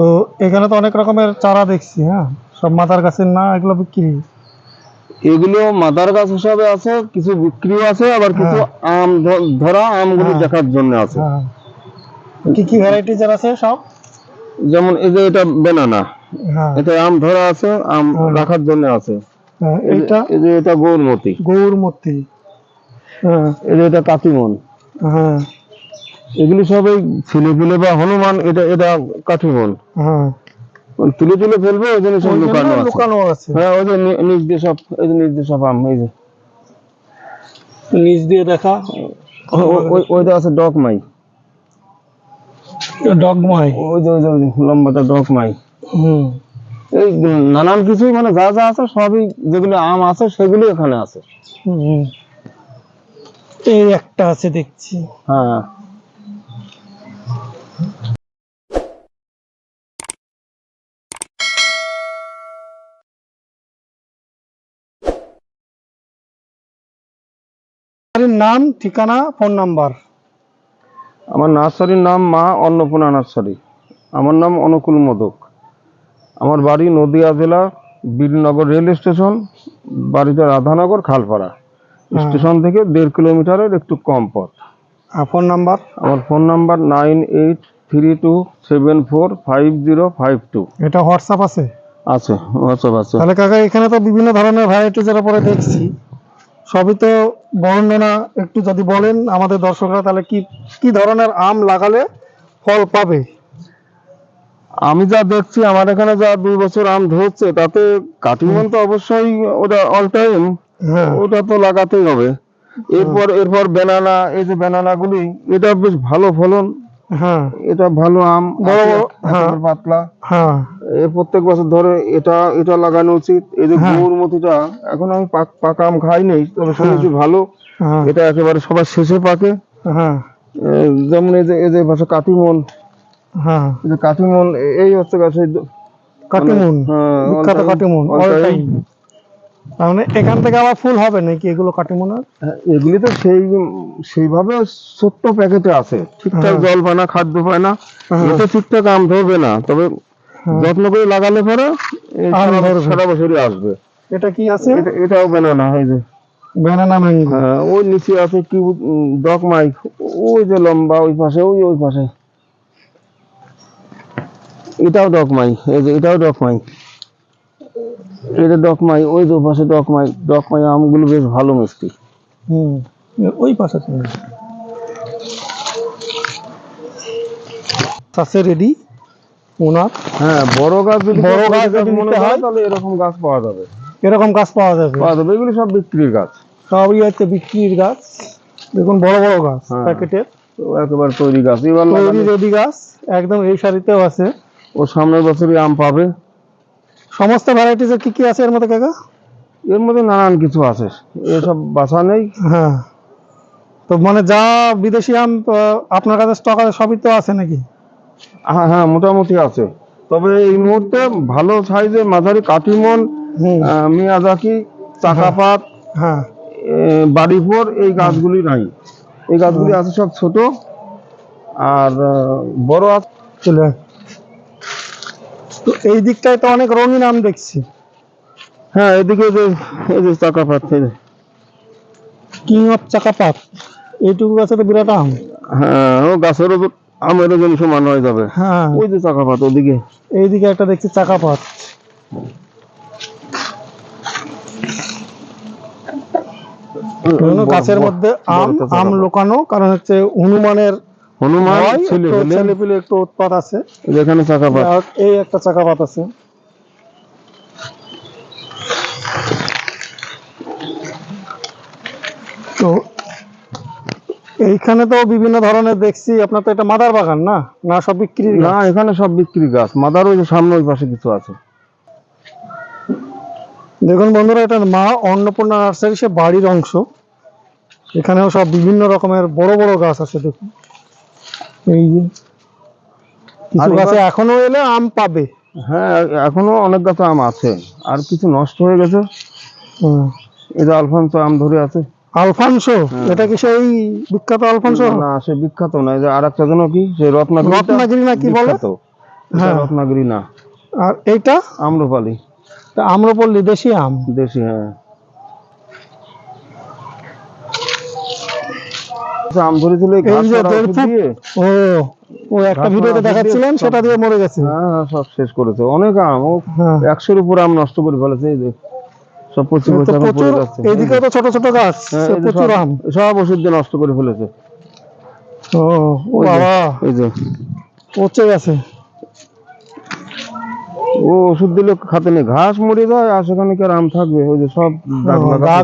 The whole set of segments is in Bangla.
তো এখানে তো অনেক রকমের চারা দেখছি হ্যাঁ? সব মাথার গাছের না এগুলো বিক্রি? এগুলো মাদার গাছ হিসাবে আছে কিছু বিক্রিও আছে আবার কিছু আম ধরা আমগুলো হ্যাঁ। দেখার জন্য আছে। হ্যাঁ। কি কি ভ্যারাইটিজ আছে সব? যেমন এই যে এটা বেনানা হ্যাঁ। এটা আম ধরা আছে আম হ্যাঁ। রাখার জন্য আছে। হ্যাঁ, এই যে- এইটা? এই যে এটা গৌরমতি। গৌর মূর্তি হ্যাঁ। এই যে এটা কাতিমন হ্যাঁ। এগুলি সবই ছেলে ফুলে বা হনুমান এটা এটা কাঠিমন হ্যাঁ। তুলে তুলে ফেলবে ওই জন্য সব লুকানো আছে। লুকানো আছে। হ্যাঁ ওই যে নি- নিচ দিয়ে সব এই যে নিচ দিয়ে সব আম এই যে। নিচ দিয়ে দেখা ওই ওইটা আছে ডকমাই যে ওই যে ওই যে লম্বাটা ডকমাই হুম। এই নানান কিছু মানে যা যা আছে সবই যেগুলো আম আছে সেগুলো এখানে আছে। হুম। এই একটা আছে দেখছি। হ্যাঁ। নাম ঠিকানা ফোন নাম্বার? আমার নার্সারির নাম মা অন্নপূর্ণা নার্সারি। আমার নাম অনুকূল মোদক। আমার বাড়ি নদিয়া জেলা বীরনগর রেল স্টেশন বাড়িতে রাধানগর খালপাড়া। হ্যাঁ। স্টেশন থেকে দেড় কিলোমিটারের একটু কম পথ। Phone number? আমার phone number nine eight three two seven four five zero five two. এটা হোয়াটসঅ্যাপ আছে? আছে হোয়াটসঅ্যাপ আছে। তাহলে কাকা এখানে তো বিভিন্ন ধরনের ভ্যারাইটি যারা পরে দেখছি সবই তো বর্ণনা একটু যদি বলেন আমাদের দর্শকরা তাহলে কি কি ধরনের আম লাগালে ফল পাবে? আমি যা দেখছি আমার এখানে যা দুই বছর আম ধরছে তাতে কাটিমন তো অবশ্যই ওটা অল টাইম হ্যাঁ। ওটা তো লাগাতেই হবে। এরপর এরপর বেনানা এই যে বেনানা গুলি এটা বেশ ভালো ফলন। হ্যাঁ। এটা ভালো আম বড় হ্যাঁ। পাতলা। হ্যাঁ। এ প্রত্যেক বছর ধরে এটা এটা লাগানো উচিত। এই যে হ্যাঁ। গৌরমতিটা এখন আমি পাকা আম খাই নাই তবে শুনেছি ভালো। এটা একেবারে সবার শেষে পাকে। হ্যাঁ। যেমন এই যে এই যে পাশে কাটিমন। হ্যাঁ। কাটিমন এই হচ্ছে দ- কাটিমুন। হ্যাঁ, বিখ্যাত কাটিমুন মানে এখান থেকে আবার ফুল হবে নাকি? এগুলো কাটিমুনের হ্যাঁ, এগুলি তো সেই সেইভাবে ছোট্ট প্যাকেটে আছে। ঠিকঠাক হ্যাঁ। জল পায় না খাদ্য পায় না। হ্যাঁ। এতে ঠিকঠাক আম ধরবে না তবে হ্যাঁ। যত্ন করে লাগালে পরে সারা- বছরই আসবে। এটা কি আছে? এটাও বেনানা এই যে। ব্যানানা ম্যাঙ্গো হ্যাঁ, ওই নিচে আছে কি ডক মাইক ওই যে লম্বা ওই পাশে ওই ওই পাশে। এটাও ডকমাই এই যে এটাও ডকমাই এটা ডকমাই ওই যে পাশে ডকমাই ডকমাই আমগুলো বেশ ভালো মিষ্টি। হুম ওই পাশে আছে। Ready owner? হ্যাঁ বড় গাছ যদি বড় গাছ যদি মনে হয় হয়, তাহলে এরকম গাছ পাওয়া যাবে। এরকম গাছ পাওয়া যাবে। পাওয়া যাবে এগুলি সব বিক্রির গাছ। সবই হচ্ছে বিক্রির গাছ। দেখুন বড় বড় গাছ হ্যাঁ। প্যাকেটের। একেবারে তৈরি গাছ। এবার তৈরি রেডি গাছ একদম এই সারিতেও আছে। ও সামনের বছরই আম পাবে। সমস্ত ভ্যারাইটিস কি কি আছে এর মধ্যে কাকা? এর মধ্যে নানান কিছু আছে। এসব বাসা নেই। হ্যাঁ। তো মানে যা বিদেশি আম আপনার কাছে স্টক আছে সবই তো আছে নাকি? হ্যাঁ হ্যাঁ মোটামুটি আছে। তবে এই মুহূর্তে ভালো সাইজে মাঝারি কাটিমন মিয়াজাকি চাকাপাত হ্যাঁ। বাড়িপুর এই গাছগুলি নাই। এই গাছগুলি আছে সব ছোট। আর বড় আছে চলে। তো এই দিকটায় তো অনেক রঙিন আম দেখছি। হ্যাঁ এদিকে যে এই যে চাকাপাত এই যে। কিং অফ চাকাপাত এইটুকু গাছে তো বিরাট আম। হ্যাঁ ও গাছের আমের ওজন সমান হয়ে যাবে। হ্যাঁ। ওই যে চাকাপাত ওদিকে। এইদিকে একটা দেখছি চাকাপাত। গাছের মধ্যে আম আম। লোকানো কারণ হচ্ছে হনুমানের হনুমান ছেলে ছেলেপিলে একটু উৎপাত আছে। যেখানে চাকাপাত এই একটা চাকাপাত আছে। তো এইখানে তো বিভিন্ন ধরনের দেখছি আপনার তো এটা মাদার বাগান না? না সব বিক্রির না? এখানে সব বিক্রি গাছ। মাদার ওই যে সামনে ওই পাশে কিছু আছে। দেখুন বন্ধুরা এটা মা অন্নপূর্ণা নার্সারি সে বাড়ির অংশ। এখানেও সব বিভিন্ন রকমের বড় বড় গাছ আছে দেখুন। এই যে কিছু গাছে এখনও এলে আম পাবে। হ্যাঁ এখনও অনেক গাছে আম আছে। আর কিছু নষ্ট হয়ে গেছে। যে আলফানসো আম ধরে আছে। আলফানসো? হ্যাঁ। এটা কি সেই বিখ্যাত আলফানসো? না সে বিখ্যাত না। যে আর একটা যেন কি? সে রত্নাগিরি রত্নাগিরি না কি বলে? এটা হ্যাঁ। রত্নাগিরি না। আর এইটা? আম্রপালি। তা আম্রপল্লী দেশি আম। দেশি হ্যাঁ। আম ধরেছিল ও ও একটা ভিডিওতে দেখাচ্ছিলেন সেটা দিয়ে মরে গেছে। হ্যাঁ হ্যাঁ, সব শেষ করেছে। অনেক আম ও হ্যাঁ। একশোর উপর আম নষ্ট করে ফেলেছে এই সব পচে পচে এখন পড়ে যাচ্ছে। এইদিকে তো ছোট ছোট গাছ প্রচুর সব- আম। সব ওষুধ দিয়ে নষ্ট করে ফেলেছে। ও বাবা। এই যে। পচে গেছে। ও ওষুধ দিলে খাতে নেই ঘাস মরে যায় আর সেখানে কি আর আম থাকবে? ওই যে সব দাগ লাগা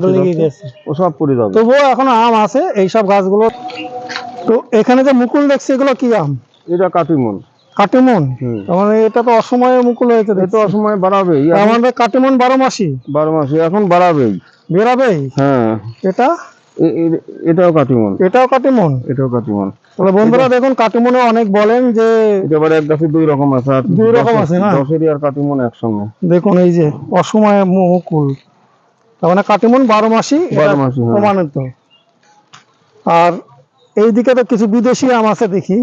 গেছে ও সব পড়ে যাবে। তবুও এখনও আম আছে এইসব গাছগুলো। তো এখানে যে মুকুল দেখছি এগুলো কি আম? এটা কাটিমন। কাটিমন? মানে এটা তো অসময়ে মুকুল হয়েছে এ তো দেখছি। অসময় তার মানে কাটিমন বারো মাসি বারো মাসে এখন বাড়াবেই। বেরাবেই হ্যাঁ। এটা? এটাও কাটিমন। এটাও কাটিমন? এটাও কাটিমন। তাহলে বন্ধুরা দেখুন কাটিমনে অনেক বলেন যে এটা আবার এক গাছে দুই রকম আছে আর দুই রকম আছে না? দশেরই আর কাটিমন একসঙ্গে। দেখুন এই যে অসময়ে মুকুল তার মানে কাটিমন বারো মাসি বারো মাসি, হ্যাঁ। প্রমাণিত। আর এইদিকে তো কিছু বিদেশি আম আছে দেখি।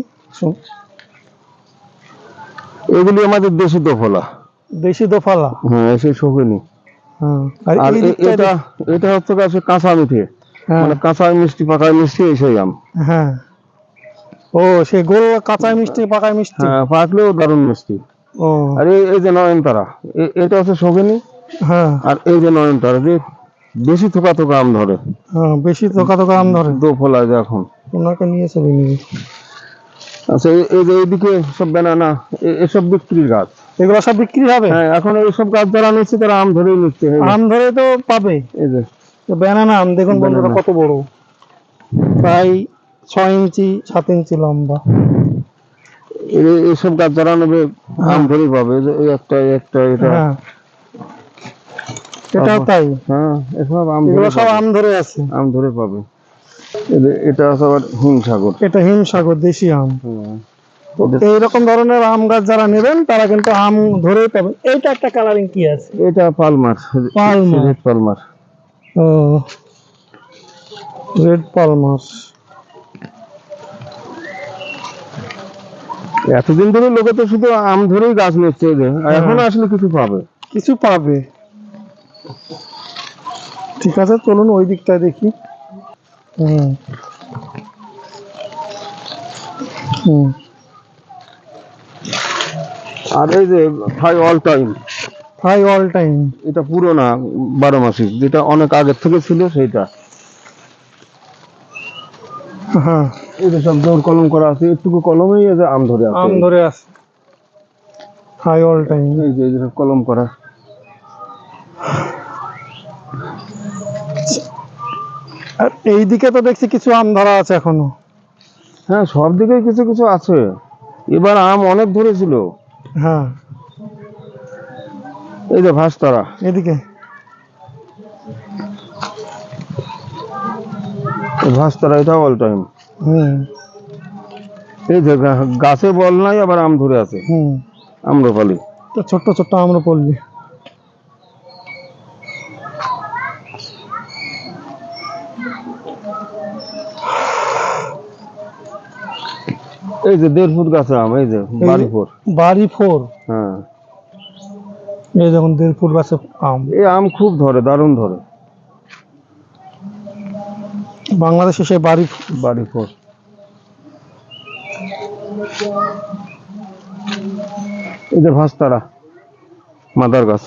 এগুলি আমাদের দেশি দোফলা। দেশি দোফালা? হ্যাঁ হ্যাঁ আর এটা এটা হচ্ছে কাঁচা মিঠে। মানে কাঁচা মিষ্টি পাকা মিষ্টি এই সেই আম। হ্যাঁ। ও সে গোল কাঁচাই মিষ্টি পাকাই মিষ্টি? হ্যাঁ পাকলেও দারুণ মিষ্টি। ও। আর এই যে নয়নতারা এটা হচ্ছে শোকেনি হ্যাঁ। আর এই যে নয়নতারা যে বেশি থোকা থোকা আম ধরে। হ্যাঁ বেশি তোকা তোকা আম ধরে। দোফলা যে এখন। ওনাকে নিয়ে চলে নিবি আচ্ছা এই- যে এইদিকে সব বেনানা এ- এসব বিক্রির গাছ। এগুলো সব বিক্রি হবে? হ্যাঁ এখন এইসব গাছ যারা নিচ্ছে তারা আম ধরেই নিচ্ছে। আম ধরে তো পাবে। এই যে। ব্যানানা আম দেখুন বন্ধুরা কত বড়। প্রায় ছয় ইঞ্চি সাত ইঞ্চি লম্বা। এই- এইসব গাছ যারা নেবে আম ধরেই পাবে একটা একটা এটা। হ্যাঁ। এটাও তাই? হ্যাঁ এসব আম এগুলো ধরে সব আম ধরে আছে। আম ধরে পাবে। এটা আছে আবার হিমসাগর এটা হিমসাগর দেশি আম। হ্যাঁ। এইরকম ধরনের আম গাছ যারা নেবেন তারা কিন্তু আম ধরেই পাবেন এইটা একটা কালারিং কি আছে? এটা পালমার। পালমার। পালমার। রেড পালমাস এতদিন ধরে লোকে তো শুধু আম ধরেই গাছ নিচ্ছে এই এখন হ্যাঁ। আসলে কিছু পাবে। কিছু পাবে। ঠিক আছে চলুন ওই দিকটায় দেখি। হুম। হুম। আর এই যে Thai all time high all time এটা পুরো না বারো মাসিক যেটা অনেক আগের থেকে ছিল সেইটা। হ্যাঁ। যে সব জোর কলম করা আছে একটুকু কলমেই এই যে আম ধরে আছে। আম ধরে আছে। হাই অল টাইম এই যে সব কলম করা। আর এই দিকে তো দেখছি কিছু আম ধরা আছে এখনও। হ্যাঁ সব দিকেই কিছু কিছু আছে। এবার আম অনেক ধরেছিল। হ্যাঁ। এই যে ভাস্তারা। এদিকে। এই ভাস্তারা এটা অল টাইম হুম। এই যে গাছে বল নাই আবার আম ধরে আছে। হুম। আম্রপালি তো ছোট্ট ছোট্ট আমরা পড়লি। এই যে দেড় ফুট গাছে আম এই যে বাড়ি ফোর। বাড়ি ফোর? হ্যাঁ। এই দেখুন দেড় ফুট গাছে আম। এই আম খুব ধরে দারুণ ধরে। বাংলাদেশে সেই বাড়ি বাড়ি ফোর এই যে ভাস্তারা মাদার গাছ।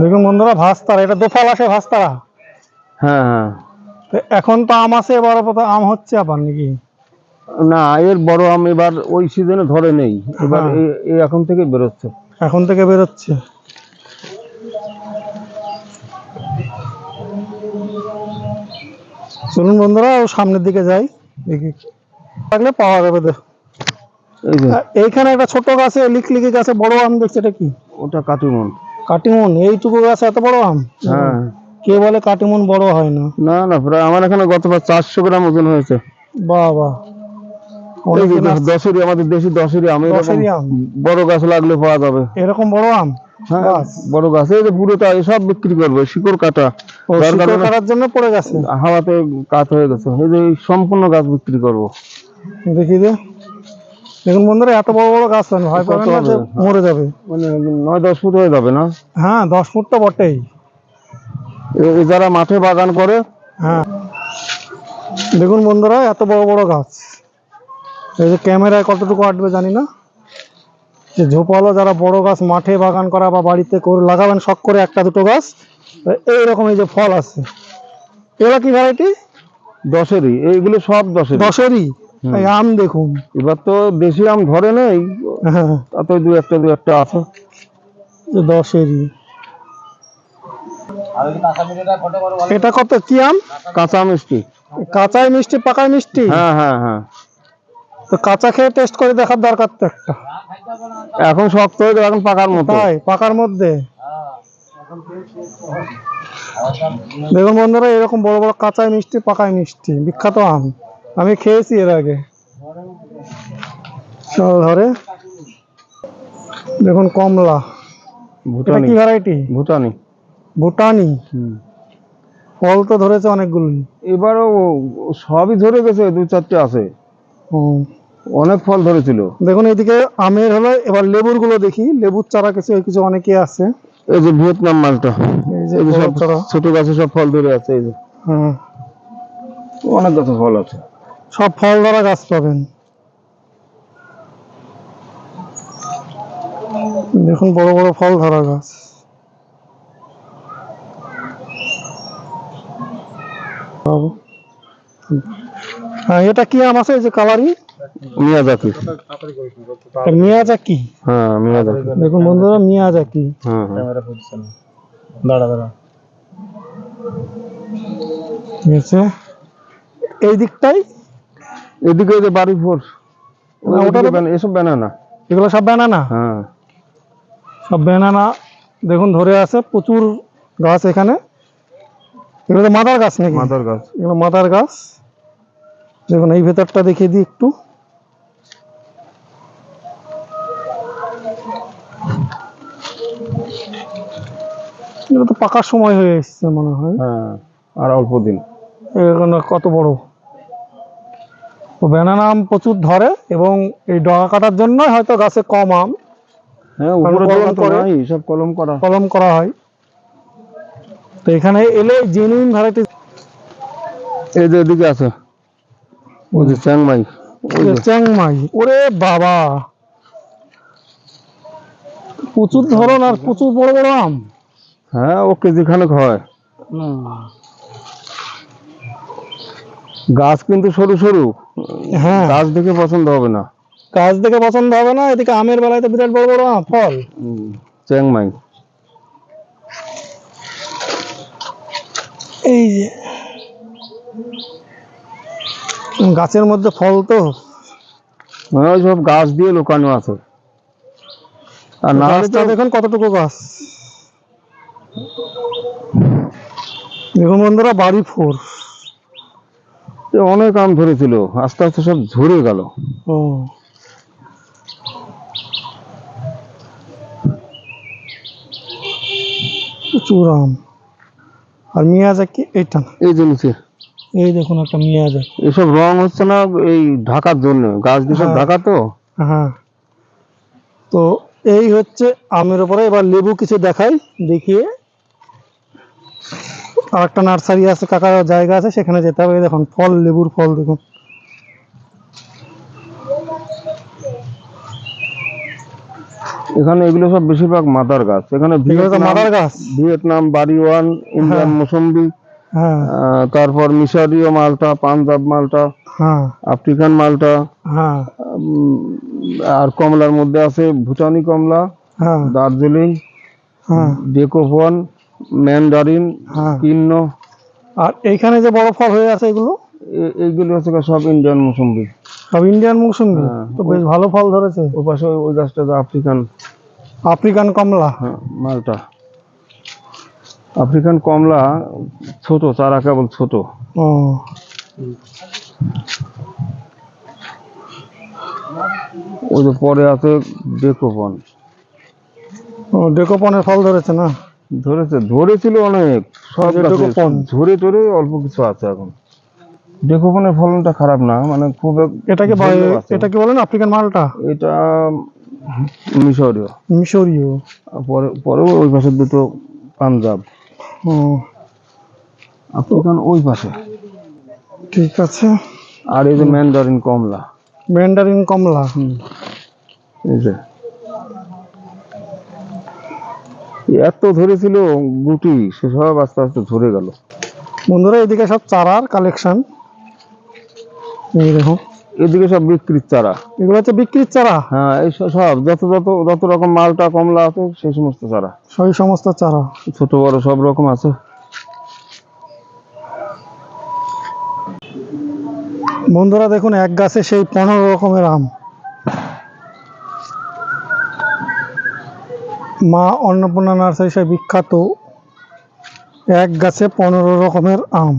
দেখুন বন্ধুরা ভাস্তারা এটা দোফাল আসে ভাস্তারা। হ্যাঁ হ্যাঁ। এখন তো আম আছে এবার আম হচ্ছে আবার নাকি? না এর বড় আম এবার ওই সিজনে ধরে নেই। এবার হ্যাঁ। এখন থেকে বেরোচ্ছে। এখন থেকে বেরোচ্ছে। চলুন বন্ধুরা ও সামনের দিকে যাই। দেখি। থাকলে পাওয়া যাবে যে। এইখানে একটা ছোট গাছে লিকলিকি গাছে বড় আম দেখছে এটা কি? ওটা কাটিমন। কাটিমন এইটুকু গাছে এত বড় আম? হ্যাঁ। কে বলে কাটিমন বড় হয় না? না না প্রায় আমার এখানে গতবার চারশো গ্রাম ওজন হয়েছে। বাহ বাহ। দশেরই আমাদের দেশি দশেরই আম বড় গাছ লাগলে পাওয়া যাবে। এরকম বড় আম? হ্যাঁ বড় গাছ। এই যে পুরোটা এসব বিক্রি করবে শিকড় কাটা। শিকড় কাটার জন্য পড়ে গেছে। হাওয়াতে কাঠ হয়ে গেছে। এই যে সম্পূর্ণ গাছ বিক্রি করব। দেখি দে দেখুন বন্ধুরা এত বড় বড় গাছ পান ভয় পাবেন না যে মরে যাবে। মানে নয় দশ ফুট হয়ে যাবে না? হ্যাঁ দশ ফুট তো বটেই। যারা মাঠে বাগান করে হ্যাঁ। দেখুন বন্ধুরা এত বড় বড় গাছ। এই যে ক্যামেরায় কতটুকু আটবে জানি না। যে ঝোপালো যারা বড় গাছ মাঠে বাগান করা বা বাড়িতে করে লাগাবেন শখ করে একটা দুটো গাছ এইরকম এই যে ফল আছে। এগুলো কি ভ্যারাইটি দশেরই এইগুলো সব দশেরই। দশেরই? এই আম দেখুন। এবার তো দেশি আম ধরে নেই হ্যাঁ। তাতে দু একটা দু একটা আছে। দশেরই। এটা কত? কি আম? কাঁচা মিষ্টি। কাঁচাই মিষ্টি পাকাই মিষ্টি? হ্যাঁ হ্যাঁ হ্যাঁ। তো কাঁচা খেয়ে টেস্ট করে দেখার দরকার তো একটা। এখন শক্ত হয়ে এখন পাকার মতো। তাই পাকার মধ্যে। দেখুন বন্ধুরা এরকম বড় বড় কাঁচাই মিষ্টি পাকাই মিষ্টি। বিখ্যাত আম। আমি খেয়েছি এর আগে। চল ধরে। দেখুন কমলা। ভুটানি। কি ভ্যারাইটি ভুটানি। ভুটানি। ফল তো ধরেছে অনেকগুলোই এবারও সবই ধরে গেছে দু চারটে আছে। হুম। অনেক ফল ধরেছিল। দেখুন এদিকে আমের হলো এবার লেবুরগুলো দেখি। লেবুর চারা কিছু কিছু অনেকে আছে। এই যে ভিয়েতনাম মালটা এই যে সব ছোট গাছে সব ফল ধরে আছে এই যে। হুম। অনেক গাছে ফল আছে। সব ফল ধরা গাছ পাবেন। দেখুন বড় বড় ফল ধরা গাছ। বাবু। হ্যাঁ এটা কি আম আছে এই যে কালারি মিয়াজাকি। মিয়াজাকি? হ্যাঁ মিয়াজাকি। দেখুন বন্ধুরা মিয়াজাকি। হ্যাঁ হ্যাঁ। ঠিক আছে। এই দিকটাই? এদিকে ওই যে বাড়ি ফোর ওটা এসব ব্যানানা। এগুলো সব ব্যানানা? হ্যাঁ। সব ব্যানানা। দেখুন ধরে আছে প্রচুর গাছ এখানে। এগুলো মাদার গাছ নাকি? মাদার গাছ। এগুলো মাদার গাছ। দেখুন এই ভেতরটা দেখিয়ে দিই একটু। তো পাকার সময় হয়ে এসছে মনে হয়। হ্যাঁ আর অল্প দিন। এখানে কত বড়? তো ব্যানানা আম প্রচুর ধরে এবং এই ডগা কাটার জন্য হয়তো গাছে কম আম। হ্যাঁ সব কলম করা। কলম করা হয়। তো এখানে এলে জেনুইন ভ্যারাইটি এই যে এদিকে আছে। ওই যে চ্যাংমাই চ্যাংমাই ওরে বাবা। প্রচুর ধরন আর প্রচুর বড় বড় আম। হ্যাঁ ও কেজি খানেক হয় গাছ কিন্তু সরু সরু হ্যাঁ। গাছ দেখে পছন্দ হবে না। গাছ দেখে পছন্দ হবে না এদিকে আমের বেলায় তো বিরাট বড় বড় আম ফল। চ্যাংমাই এই যে। গাছের মধ্যে ফল তো? মানে ওই সব গাছ দিয়ে লুকানো আছে। আর না গাছটা দেখুন কতটুকু গাছ। দেখুন বন্ধুরা বাড়ি ফোর। অনেক আম ধরেছিল আস্তে আস্তে সব ঝরে গেল। ও। প্রচুর আম। আর মিয়াজাকি এইটা না। এই যে নিচে। এই দেখুন একটা মিয়াজাকি এসব রং হচ্ছে না এই ঢাকার জন্য? গাছ দিয়ে সব হ্যাঁ। ঢাকা তো? হ্যাঁ। তো এই হচ্ছে আমের উপরে এবার লেবু কিছু দেখাই দেখিয়ে। আর একটা নার্সারি আছে কাকার জায়গা আছে সেখানে যেতে হবে। দেখুন ফল লেবুর ফল দেখুন। এখানে এগুলো সব বেশিরভাগ মাদার গাছ। এখানে মাদার গাছ। ভিয়েতনাম বাড়ি ওয়ান ইন্ডিয়ান মৌসম্বি হ্যাঁ। আহ, তারপর মিশরীয় মালটা পাঞ্জাব মালটা হ্যাঁ। আফ্রিকান মালটা হ্যাঁ। আর কমলার মধ্যে আছে ভুটানি কমলা হ্যাঁ। দার্জিলিং হ্যাঁ। ডেকোফন ম্যান্ডারিন হ্যাঁ। কিন্ন। আর এইখানে যে বড় ফল হয়ে আছে এগুলো? এইগুলো হচ্ছে সব ইন্ডিয়ান মৌসুম্বি সব ইন্ডিয়ান মৌসুমি? হ্যাঁ। তো বেশ ভালো ফল ধরেছে। ওই পাশে ওই- গাছটা আফ্রিকান। আফ্রিকান কমলা? হ্যাঁ, মালটা। আফ্রিকান কমলা ছোট চারা কেবল ছোট। ওই যে পরে আছে ডেকোফন ও ডেকোপনের ফল ধরেছে না? ধরেছে ধরেছিল অনেক। সব ডেকোফন। ঝরে টরে অল্প কিছু আছে এখন। ডেকোপনের ফলনটা খারাপ না মানে খুব এটাকে বা- ঝোলও আছে। এটা কি বলেন আফ্রিকান মালটা? এটা মিশরীয়। মিশরীয়। পরে পরে ওই পাশে দুটো পাঞ্জাব। ও, আফ্রিকান ওই পাশে। ঠিক আছে। আর এই যে ম্যান্ডারিন কমলা। ম্যান্ডারিন কমলা এই যে। এত ধরেছিল গুটি সে সব আস্তে আস্তে ঝরে গেল। বন্ধুরা এদিকে সব চারার কালেকশন এই দেখো। এদিকে সব বিক্রির চারা। এগুলো হচ্ছে বিক্রির চারা? হ্যাঁ এই সব যত যত যত রকম মালটা কমলা আছে সেই সমস্ত চারা। সেই সমস্ত চারা। ছোট বড় সব রকম আছে। বন্ধুরা দেখুন এক গাছে সেই পনেরো রকমের আম। মা অন্নপূর্ণা নার্সারি সে বিখ্যাত এক গাছে পনেরো রকমের আম।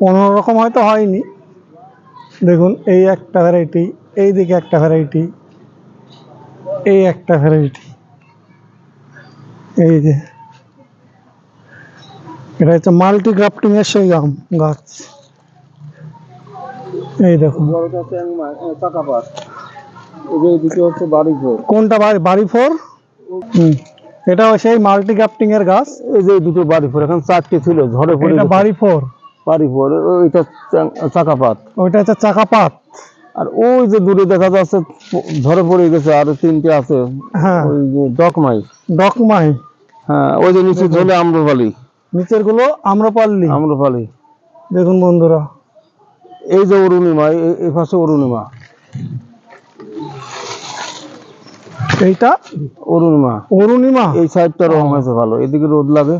পনেরো রকম হয়তো হয়নি দেখুন এই একটা ভ্যারাইটি এই দিকে একটা ভ্যারাইটি এই একটা ভ্যারাইটি এই যে এটা হচ্ছে মাল্টি গ্রাফটিং এর সেই আম গাছ। এই দেখুন। কোনটা বাড়ি ফোর? হুম এটাও সেই মাল্টি গ্রাফটিং এর গাছ। এই যে দুটো বাড়ি ফোর এখন চারটে ছিল ঝড়ে পড়ে। বাড়ি ফোর। ফোর ওইটা চাকাপাত। ওইটা হচ্ছে চাকাপাত। আর ওই যে দূরে দেখা যাচ্ছে ঝড়ে পড়ে গেছে আর তিনটে আছে। হ্যাঁ। ওই যে ডকমাই। ডকমাই। হ্যাঁ ওই যে নিচে ঝোলে আম্রপালি। নিচেরগুলো আম্রপাল্লি। আম্রপালি। দেখুন বন্ধুরা। এই যে অরুণিমা এই পাশে অরুণিমা। এইটা অরুণিমা। অরুণিমা। এই সাইডটা রং হয়েছে ভালো এদিকে রোদ লাগে।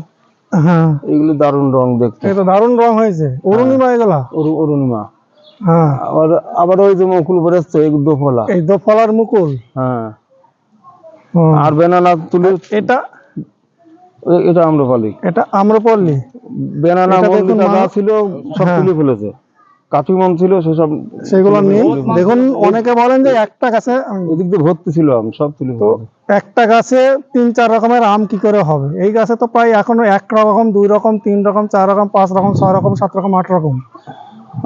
হ্যাঁ। এগুলি দারুণ রং দেখতে। এটা দারুণ রং হয়েছে। অরুণিমা এগুলা? অরুণিমা। হ্যাঁ। আবার আবার ওই যে মুকুল বেরোচ্ছে এই দোফলা। এই দোফলার মুকুল? হ্যাঁ। আর বেনানা তুলে এটা? এটা আম্রপালি। এটা আম্রপালি? বেনানা এটা দেখুন মল্লিকা মা- যা ছিল সব হ্যাঁ। তুলে ফেলেছে। ছিল সেসব সেগুলো নেই দেখুন অনেকে বলেন যে একটা গাছে এদিক দিয়ে ভর্তি ছিল আম সব তুলে একটা গাছে তিন চার রকমের আম কি করে হবে? এই গাছে তো প্রায় এখনও এক রকম দুই রকম তিন রকম চার রকম পাঁচ রকম ছয় রকম সাত রকম আট রকম।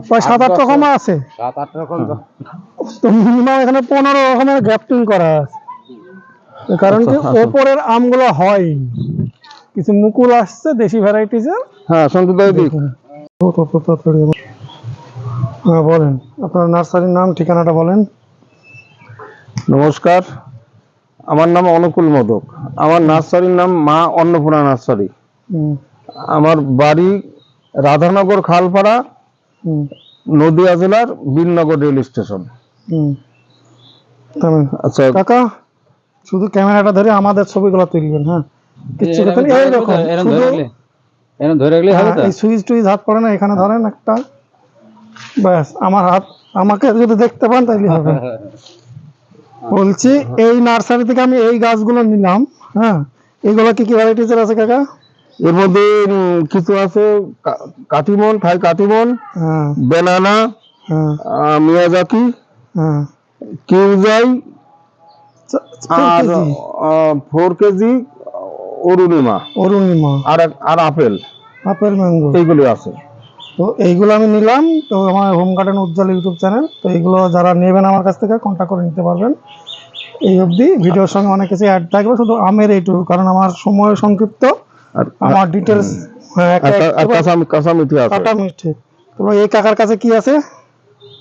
প্রায় সাত আট রকম আছে। সাত আট রকম তো। মিনিমাম এখানে পনেরো রকমের গ্রাফটিং করা আছে। কারণ কি আচ্ছা, আচ্ছা। ওপরের আমগুলো হয়। কিছু মুকুল আসছে দেশি ভ্যারাইটিজের হ্যাঁ সন্তদা দিক। হ্যাঁ বলেন। আপনার নার্সারির নাম ঠিকানাটা বলেন। নমস্কার। আমার নাম অনুকূল মোদক। আমার নার্সারির নাম মা অন্নপূর্ণা নার্সারি। আমার বাড়ি রাধানগর খালপাড়া নদিয়া জেলার বীরনগর রেল স্টেশন। আচ্ছা। কাকা শুধু ক্যামেরাটা ধরে আমাদের ছবিগুলো তুলবেন হ্যাঁ? কিচ্ছু করতে নেই। শুধু ধরে রাখলে হ্যাঁ, এই সুইচ টুইচ হাত পড়ে না এখানে ধরেন একটা ব্যাস আমার হাত আমাকে যদি দেখতে পান হবে। বলছি এই নার্সারি থেকে আমি এই গাছগুলো নিলাম হ্যাঁ? এইগুলো কি কি আছে কাকা? এর মধ্যে কিছু আছে কা- Katimon Thai Katimon banana Miyazaki কিউজাই আর ফোর কেজি অরুণিমা। অরুণিমা। আর আর আপেল। Apple mango. এইগুলি আছে। তো এইগুলো আমি নিলাম। তো আমার home garden Ujjwal YouTube channel. তো এইগুলো যারা নেবেন আমার কাছ থেকে কন্ট্যাক্ট করে নিতে পারবেন। এই অবধি ভিডিওর সঙ্গে অনেক কিছু অ্যাড থাকবে শুধু আমের এইটুকু কারণ আমার সময় সংক্ষিপ্ত। আমার ডিটেলস হ্যাঁ কাটা মিষ্টি তো এই কাকার কাছে কি আছে?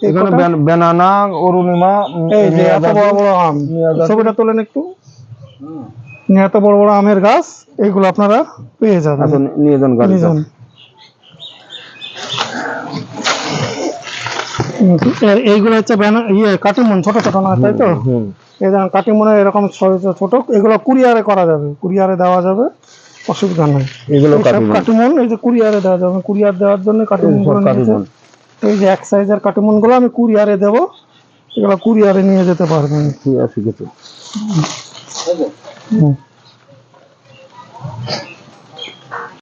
এখানে বেনানা অরুণিমা এই যে এত বড় বড় আম। ছবিটা তোলেন একটু। এত বড় বড় আমের গাছ এইগুলো আপনারা পেয়ে যাবেন। আচ্ছা, নিয়ে যান গাড়ি নিয়ে যান। হুম, এ- এইগুলো হচ্ছে ব্যানা ইয়ে কাটিমন ছোট ছোট না তাই তো? এই দেখেন কাটিমনের এরকম ছোট ছোট এগুলো কুরিয়ারে করা যাবে কুরিয়ারে দেওয়া যাবে অসুবিধা নেই। এগুলো কাটিমন। কাটিমন এই যে কুরিয়ারে দেওয়া যাবে কুরিয়ার দেওয়ার জন্য কাটিমন কাটিমন। এই যে এক সাইজের কাটিমনগুলো আমি কুরিয়ারে দেবো এগুলো কুরিয়ারে নিয়ে যেতে পারবেন। ঠিক আছে। হুম।